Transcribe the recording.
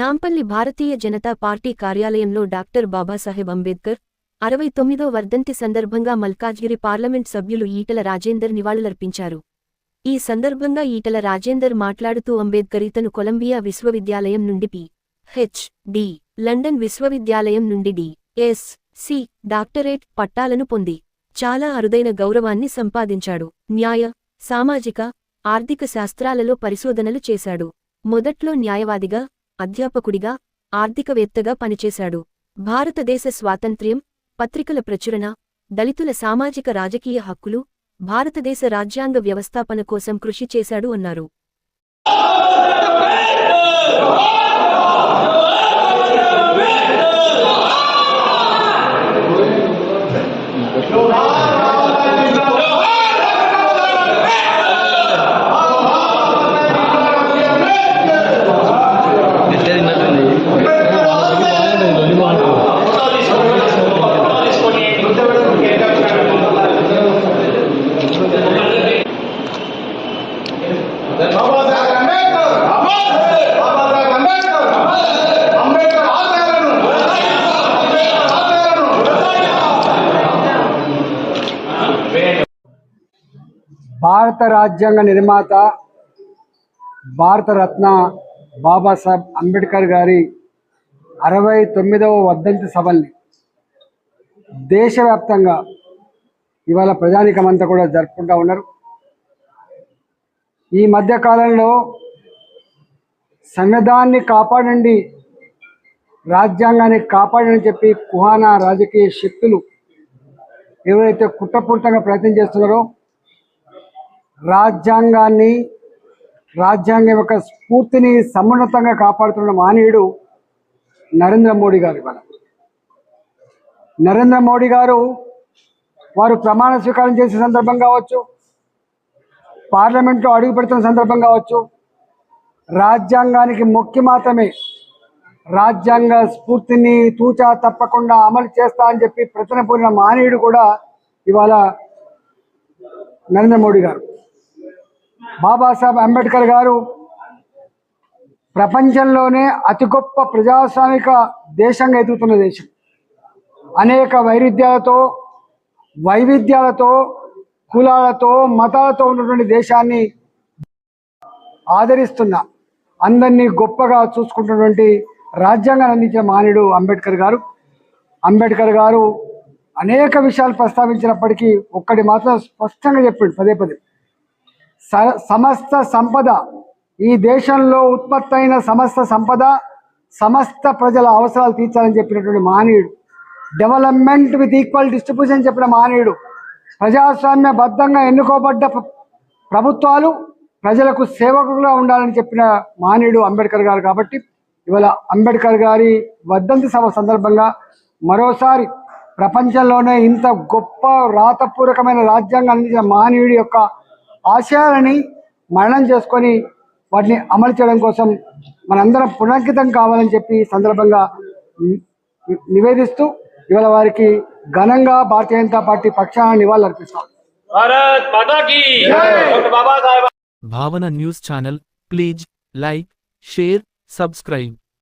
Nampally Bharatiya Janata party కార్యాలయంలో doctor Babasaheb Ambedkar అరవై తొమ్మిదో వర్ధంతి సందర్భంగా మల్కాజ్గిరి పార్లమెంట్ సభ్యులు ఈటల రాజేందర్ నివాళులర్పించారు. ఈ సందర్భంగా ఈటల రాజేందర్ మాట్లాడుతూ అంబేద్కర్ ఇతను కొలంబియా విశ్వవిద్యాలయం నుండి పి. హెచ్. డి. లండన్ విశ్వవిద్యాలయం నుండి డి. ఎస్. సి. డాక్టరేట్ పట్టాలను పొంది చాలా అరుదైన గౌరవాన్ని సంపాదించాడు. న్యాయ సామాజిక ఆర్థిక శాస్త్రాలలో పరిశోధనలు చేశాడు. మొదట్లో న్యాయవాదిగా అధ్యాపకుడిగా ఆర్థికవేత్తగా పనిచేశాడు. భారతదేశ స్వాతంత్ర్యం పత్రికల ప్రచురణ దళితుల సామాజిక రాజకీయ హక్కులు భారతదేశ రాజ్యాంగ వ్యవస్థాపన కోసం కృషి చేశాడు అన్నారు బాబాసాహెబ్ అంబేద్కర్ బాబాసాహెబ్ అంబేద్కర్ అంబేద్కర్ ఆశయాలను అంబేద్కర్ ఆశయాలను భారత రాజ్యాంగ నిర్మాత భారతరత్న బాబాసాహెబ్ అంబేద్కర్ గారి అరవై తొమ్మిదవ వర్ధంతి సభల్ని దేశవ్యాప్తంగా ఇవాళ ప్రజానికమంతా కూడా జరుపుకుంటూ ఉన్నారు. ఈ మధ్య కాలంలో సంవిధాన్ని కాపాడండి రాజ్యాంగాన్ని కాపాడని చెప్పి కుహానా రాజకీయ శక్తులు ఎవరైతే కుట్రపూరితంగా ప్రయత్నం చేస్తున్నారో రాజ్యాంగాన్ని రాజ్యాంగం యొక్క స్ఫూర్తిని సమున్నతంగా కాపాడుతున్న మానవుడు నరేంద్ర మోడీ గారు ఇవాళ. నరేంద్ర మోడీ గారు వారు ప్రమాణ స్వీకారం చేసే సందర్భం కావచ్చు పార్లమెంట్లో అడుగు పెడుతున్న సందర్భం కావచ్చు. రాజ్యాంగానికి మొక్కి మాత్రమే రాజ్యాంగ స్ఫూర్తిని తూచా తప్పకుండా అమలు చేస్తా అని చెప్పి ప్రతిన పోయిన మానవుడు కూడా ఇవాళ నరేంద్ర మోడీ గారు. బాబాసాహెబ్ అంబేద్కర్ గారు ప్రపంచంలోనే అతి గొప్ప ప్రజాస్వామిక దేశంగా ఎదుగుతున్న దేశం. అనేక వైరుధ్యాలతో వైవిధ్యాలతో కులాలతో మతాలతో ఉన్నటువంటి దేశాన్ని ఆదరిస్తున్న అందరినీ గొప్పగా చూసుకుంటున్నటువంటి రాజ్యాంగాన్ని అందించిన మానవుడు అంబేద్కర్ గారు. అంబేద్కర్ గారు అనేక విషయాలు ప్రస్తావించినప్పటికీ ఒక్కటి మాత్రం స్పష్టంగా చెప్పిండు పదే పదే. స- సమస్త సంపద ఈ దేశంలో ఉత్పత్తి అయిన సమస్త సంపద సమస్త ప్రజల అవసరాలు తీర్చాలని చెప్పినటువంటి మానవుడు డెవలప్మెంట్ విత్ ఈక్వల్ డిస్ట్రిబ్యూషన్ చెప్పిన మానవుడు ప్రజాస్వామ్య బద్ధంగా ఎన్నుకోబడ్డ ప్రభుత్వాలు ప్రజలకు సేవకులుగా ఉండాలని చెప్పిన మానవుడు అంబేద్కర్ గారు కాబట్టి ఇవాళ అంబేద్కర్ గారి వర్ధంతి సభ సందర్భంగా మరోసారి ప్రపంచంలోనే ఇంత గొప్ప రాతపూర్వకమైన రాజ్యాంగం అందించిన మానవుడి యొక్క ఆశయాలని మరణం చేసుకొని వాటిని అమలు చేయడం కోసం మనందరం పునరంకితం కావాలని చెప్పి సందర్భంగా నివేదిస్తూ ఇవాళ వారికి घन भारतीय जनता पार्टी पक्षा निवाब Bhavana news channel please like share subscribe